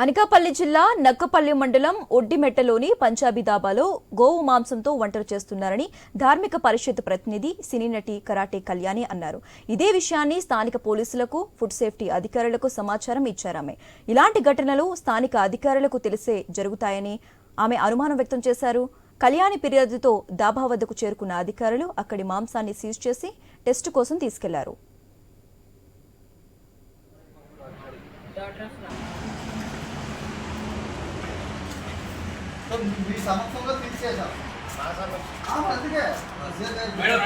అనకాపల్లి జిల్లా నక్కపల్లి మండలం ఒడ్డిమెట్టలోని పంజాబీ దాబాలో గోవు మాంసంతో వంటలు చేస్తున్నారని ధార్మిక పరిషత్ ప్రతినిధి సినీ నటి కరాటే కళ్యాణి అన్నారు. ఇదే విషయాన్ని స్థానిక పోలీసులకు ఫుడ్ సేఫ్టీ అధికారులకు సమాచారం ఇచ్చారామె ఇలాంటి ఘటనలు స్థానిక అధికారులకు తెలిసే జరుగుతాయని ఆమె అనుమానం వ్యక్తం చేశారు. కళ్యాణి ఫిర్యాదుతో దాబా వద్దకు చేరుకున్న అధికారులు అక్కడి మాంసాన్ని సీజ్ చేసి టెస్టు కోసం తీసుకెళ్ళారు. సో మీ సమక్షంలో తీసేసాం ఆ, అందుకే. మేడం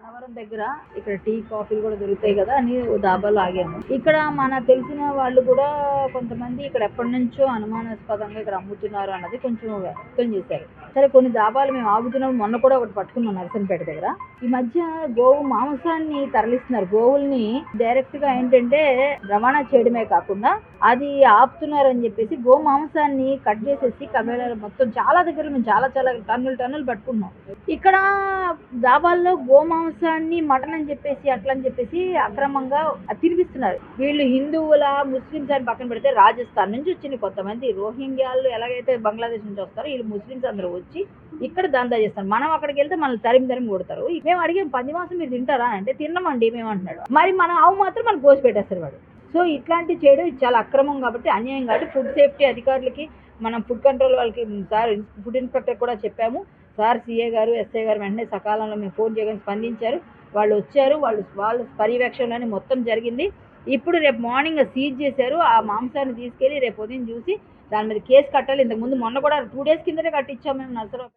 అన్నవరం దగ్గర ఇక్కడ టీ కాఫీలు కూడా దొరుకుతాయి కదా అని ఓ దాబాలో ఆగాము. ఇక్కడ మన తెలిసిన వాళ్ళు కూడా కొంతమంది ఇక్కడ ఎప్పటి నుంచో అనుమానాస్పదంగా ఇక్కడ అమ్ముతున్నారు అన్నది కొంచెం వ్యక్తం చేశారు. సరే కొన్ని దాబాలు మేము ఆగుతున్నాం. మొన్న కూడా ఒకటి పట్టుకున్నాం నరసంపేట దగ్గర. ఈ మధ్య గోవు మాంసాన్ని తరలిస్తున్నారు. గోవుల్ని డైరెక్ట్గా ఏంటంటే రవాణా చేయడమే కాకుండా అది ఆపుతున్నారని చెప్పేసి గో మాంసాన్ని కట్ చేసేసి కబేళాలు మొత్తం చాలా దగ్గర మేము చాలా చాలా టన్నులు టన్నులు పట్టుకున్నాం. ఇక్కడ దాబాల్లో మాంసాన్ని మటన్ అని చెప్పేసి అట్లా అని చెప్పేసి అక్రమంగా తినిపిస్తున్నారు. వీళ్ళు హిందువుల ముస్లిమ్స్ అని పక్కన పెడితే రాజస్థాన్ నుంచి వచ్చిన కొంతమంది. రోహింగ్యాలు ఎలాగైతే బంగ్లాదేశ్ నుంచి వస్తారో వీళ్ళు ముస్లిమ్స్ అందరూ వచ్చి ఇక్కడ దందా చేస్తారు. మనం అక్కడికి వెళ్తే మనల్ని తరిమి తరిమి కొడతారు. మేము అడిగే పంది మాసం మీరు తింటారా అంటే తిన్నామండి మేము అంటున్నాడు. మరి మన ఆవు మాత్రం మనకు కోసి పెట్టేస్తారు వాడు. సో ఇట్లాంటి చేయడం ఇది చాలా అక్రమం కాబట్టి అన్యాయం కాబట్టి ఫుడ్ సేఫ్టీ అధికారులకి మనం ఫుడ్ కంట్రోల్ వాళ్ళకి సార్ ఫుడ్ ఇన్స్పెక్టర్ కూడా చెప్పాము. సార్ సీఏ గారు ఎస్ఐ గారు వెంటనే సకాలంలో మేము ఫోన్ చేయగానే స్పందించారు. వాళ్ళు వచ్చారు వాళ్ళు వాళ్ళ పర్యవేక్షణలోనే మొత్తం జరిగింది. ఇప్పుడు రేపు మార్నింగ్ సీజ్ చేశారు. ఆ మాంసాన్ని తీసుకెళ్ళి రేపు ఉదయం చూసి దాని మీద కేసు కట్టాలి. ఇంతకుముందు మొన్న కూడా టూ డేస్ కిందనే కట్టించాం మేము నర్సరావు